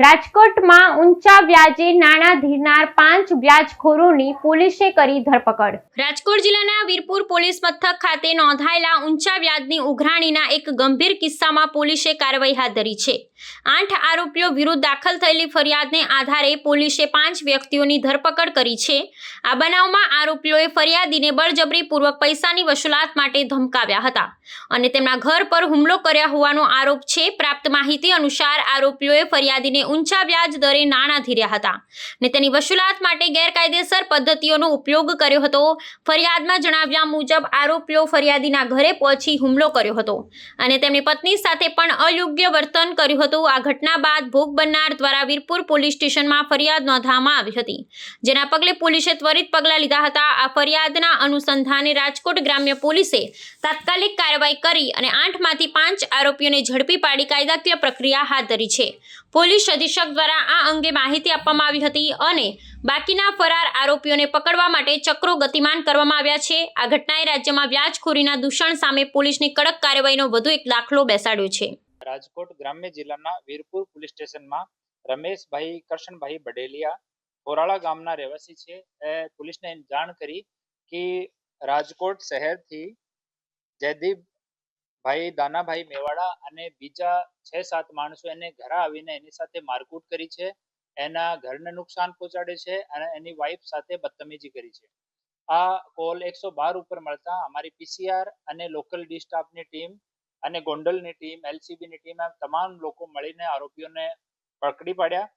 રાજકોટમાં ઊંચા વ્યાજે નાણાં ધીરનાર પાંચ વ્યાજખોરોની પોલીસે કરી ધરપકડ. રાજકોટ જિલ્લાના વીરપુર પોલીસ મથક ખાતે નોંધાયેલા ઊંચા વ્યાજની ઉઘરાણીના એક ગંભીર કિસ્સામાં પોલીસે કાર્યવાહી હાથ ધરી છે. આઠ આરોપીઓ વિરુદ્ધ દાખલ થયેલી ફરિયાદને આધારે પોલીસે પાંચ વ્યક્તિઓની ધરપકડ કરી છે. આ બનાવમાં આરોપીઓએ ફરિયાદીને બળજબરીપૂર્વક પૈસાની વસૂલાત માટે ધમકાવ્યા હતા અને તેમના ઘર પર હુમલો કર્યા હોવાનો આરોપ છે. પ્રાપ્ત માહિતી અનુસાર આરોપીઓએ ફરિયાદીને ઊંચા વ્યાજ દરે નાણાં ધીર્યા હતા ને તેની વસૂલાત માટે ગેરકાયદેસર પદ્ધતિઓનો ઉપયોગ કર્યો હતો. ફરિયાદમાં જણાવ્યા મુજબ આરોપીઓ ફરિયાદીના ઘરે પહોંચી હુમલો કર્યો હતો અને તેમની પત્ની સાથે પણ અયોગ્ય વર્તન કર્યું હતું. આ ઘટના બાદ ભોગ બનનાર દ્વારા વીરપુર પોલીસ સ્ટેશનમાં ફરિયાદ નોંધવામાં આવી હતી. જેના પગલે પોલીસે ત્વરિત પગલાં લીધા હતા. આ ફરિયાદના અનુસંધાને રાજકોટ ગ્રામ્ય પોલીસે તાત્કાલિક કાર્યવાહી કરી અને આઠમાંથી પાંચ આરોપીઓને ઝડપી પાડી કાયદાકીય પ્રક્રિયા હાથ ધરી છે. પોલીસ અધિક્ષક દ્વારા આ અંગે માહિતી આપવામાં આવી હતી અને બાકીના ફરાર આરોપીઓને પકડવા માટે ચક્રો ગતિમાન કરવામાં આવ્યા છે. આ ઘટનાએ રાજ્યમાં વ્યાજખોરીના દૂષણ સામે પોલીસની કડક કાર્યવાહીનો વધુ એક દાખલો બેસાડ્યો છે. રાજકોટ ગ્રામ્ય જિલ્લાના વીરપુર પોલીસ સ્ટેશનમાં રમેશભાઈ, કરશનભાઈ બડેલિયા કોરાળા ગામના રહેવાસી છે. એ પોલીસને જાણ કરી કે રાજકોટ શહેરથી જયદીપભાઈ દાનાભાઈ મેવાડા અને બીજા છ સાત માણસો એને ઘરે આવીને એની સાથે મારકૂટ કરી છે. એના ઘરને નુકસાન પહોંચાડે છે અને એની વાઈફ સાથે બદતમીજી કરી છે. આ કોલ એકસો બાર ઉપર મળતા અમારી પીસીઆર અને લોકલ ડી સ્ટાફની ટીમ અને ગોંડલની ટીમ એલસીબીની ટીમ એમ તમામ લોકો મળીને આરોપીઓને પકડી પાડ્યા.